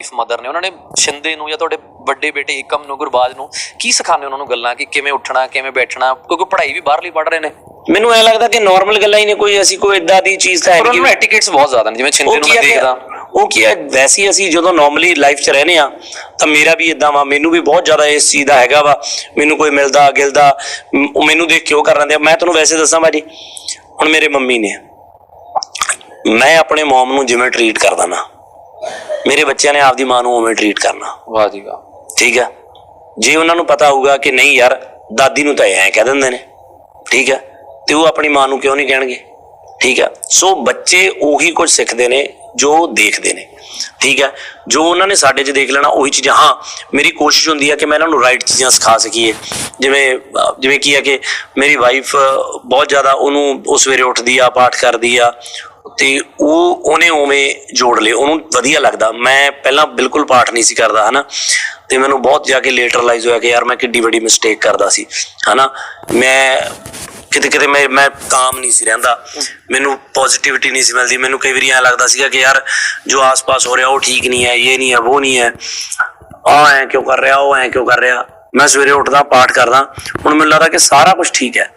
ਇਸ ਮਦਰ ਨੇ ਉਹਨਾਂ ਨੇ ਸ਼ਿੰਦੇ ਨੂੰ ਜਾਂ ਤੁਹਾਡੇ ਵੱਡੇ ਬੇਟੇ ਏਕਮ ਨੂੰ ਗੁਰਬਾਜ ਨੂੰ ਕੀ ਸਿਖਾਉਂਦੇ ਉਹਨਾਂ ਨੂੰ ਗੱਲਾਂ ਕਿ ਕਿਵੇਂ ਉੱਠਣਾ ਕਿਵੇਂ ਬੈਠਣਾ? ਕਿਉਂਕਿ ਪੜ੍ਹਾਈ ਵੀ ਬਾਹਰਲੀ ਪੜ੍ਹ ਰਹੇ ਨੇ। ਮੈਨੂੰ ਐ ਲੱਗਦਾ ਕਿ ਨਾਰਮਲ ਗੱਲਾਂ ਹੀ ਨੇ ਕੋਈ ਅਸੀਂ ਕੋਈ ਇਦਾਂ ਦੀ ਚੀਜ਼ ਤਾਂ ਹੈ ਉਹਨਾਂ ਨਹੀਂ ਨੂੰ ਕਿ ਐਟੀਕੇਟਸ ਬਹੁਤ ਜ਼ਿਆਦਾ ਨੇ ਜਿਵੇਂ ਛਿੰਦੇ ਨੂੰ ਮੈਂ ਦੇਖਦਾ। ਉਹ ਕੀ ਹੈ ਵੈਸੇ ਅਸੀਂ ਜਦੋਂ ਨਾਰਮਲੀ ਲਾਈਫ 'ਚ ਰਹਨੇ ਆ ਤਾਂ ਮੇਰਾ ਵੀ ਇਦਾਂ ਵਾ ਮੈਨੂੰ ਵੀ ਬਹੁਤ ਜ਼ਿਆਦਾ ਇਸ ਚੀਜ਼ ਦਾ ਹੈਗਾ ਵਾ ਮੈਨੂੰ ਕੋਈ ਮਿਲਦਾ ਗਿਲਦਾ ਉਹ ਮੈਨੂੰ ਦੇਖ ਕੇ ਉਹ ਕਰ ਆ। ਮੈਂ ਤੁਹਾਨੂੰ ਵੈਸੇ ਦੱਸਾਂ ਭਾਜੀ ਹੁਣ ਮੇਰੇ ਮੰਮੀ ਨੇ ਮੈਂ ਆਪਣੇ ਮਮ ਨੂੰ ਜਿਵੇਂ ਟਰੀਟ ਕਰਦਾ ਨਾ ਮੇਰੇ ਬੱਚਿਆਂ ਨੇ ਆਪਦੀ ਮਾਂ ਨੂੰ ਉਵੇਂ ਟਰੀਟ ਕਰਨਾ। ਵਾਹ ਜੀ ਵਾਹ। ਠੀਕ ਹੈ? ਜੇ ਉਹਨਾਂ ਨੂੰ ਪਤਾ ਹੋਊਗਾ ਕਿ ਨਹੀਂ ਯਾਰ ਦਾਦੀ ਨੂੰ ਤਾਂ ਐਂ ਕਹਿ ਦਿੰਦੇ ਨੇ। ਠੀਕ ਹੈ? ਤੇ ਉਹ ਆਪਣੀ ਮਾਂ ਨੂੰ ਕਿਉਂ ਨਹੀਂ ਕਹਿਣਗੇ? ਠੀਕ ਹੈ? ਸੋ ਬੱਚੇ ਉਹੀ ਕੁਝ ਸਿੱਖਦੇ ਨੇ ਜੋ ਦੇਖਦੇ ਨੇ। ਠੀਕ ਹੈ? ਜੋ ਉਹਨਾਂ ਨੇ ਸਾਡੇ 'ਚ ਦੇਖ ਲੈਣਾ ਉਹੀ ਚੀਜ਼ਾਂ। ਹਾਂ ਮੇਰੀ ਕੋਸ਼ਿਸ਼ ਹੁੰਦੀ ਹੈ ਕਿ ਮੈਂ ਇਹਨਾਂ ਨੂੰ ਰਾਈਟ ਚੀਜ਼ਾਂ ਸਿਖਾ ਸਕੀਏ। ਜਿਵੇਂ ਜਿਵੇਂ ਕੀ ਹੈ ਕਿ ਮੇਰੀ ਵਾਈਫ ਬਹੁਤ ਜ਼ਿਆਦਾ ਉਹਨੂੰ ਉਹ ਸਵੇਰੇ ਉੱਠਦੀ ਆ ਪਾਠ ਕਰਦੀ ਆ। ਤੇ ਉਹ ਉਹਨੇ ਉਵੇਂ ਜੋੜ ਲਏ। ਉਹਨੂੰ ਵਧੀਆ ਲੱਗਦਾ। ਮੈਂ ਪਹਿਲਾਂ ਬਿਲਕੁਲ ਪਾਠ ਨਹੀਂ ਸੀ ਕਰਦਾ, ਹਨਾ? ਤੇ ਮੈਨੂੰ ਬਹੁਤ ਜਾ ਕੇ ਲੇਟ ਰਿਅਲਾਈਜ਼ ਹੋਇਆ ਕਿ ਯਾਰ ਮੈਂ ਕਿੱਡੀ ਵੱਡੀ ਮਿਸਟੇਕ ਕਰਦਾ ਸੀ, ਹਨਾ? ਮੈਂ ਕਿਤੇ ਕਿਤੇ ਮੈਂ ਮੈਂ ਕਾਮ ਨਹੀਂ ਸੀ ਰਹਿੰਦਾ। ਮੈਨੂੰ ਪੋਜ਼ਿਟਿਵਿਟੀ ਨਹੀਂ ਸੀ ਮਿਲਦੀ। ਮੈਨੂੰ ਕਈ ਵਾਰੀ ਐਂ ਲੱਗਦਾ ਸੀਗਾ ਕਿ ਯਾਰ ਜੋ ਆਸ-ਪਾਸ ਹੋ ਰਿਹਾ, ਉਹ ਠੀਕ ਨਹੀਂ ਹੈ, ਇਹ ਨਹੀਂ ਹੈ, ਉਹ ਨਹੀਂ ਹੈ। ਆ ਐ ਕਿਉਂ ਕਰ ਰਿਹਾ, ਉਹ ਐ ਕਿਉਂ ਕਰ ਰਿਹਾ? ਮੈਂ ਸਵੇਰੇ ਉੱਠਦਾ, ਪਾਠ ਕਰਦਾ। ਹੁਣ ਮੈਨੂੰ ਲੱਗਦਾ ਕਿ ਸਾਰਾ ਕੁਝ ਠੀਕ ਹੈ।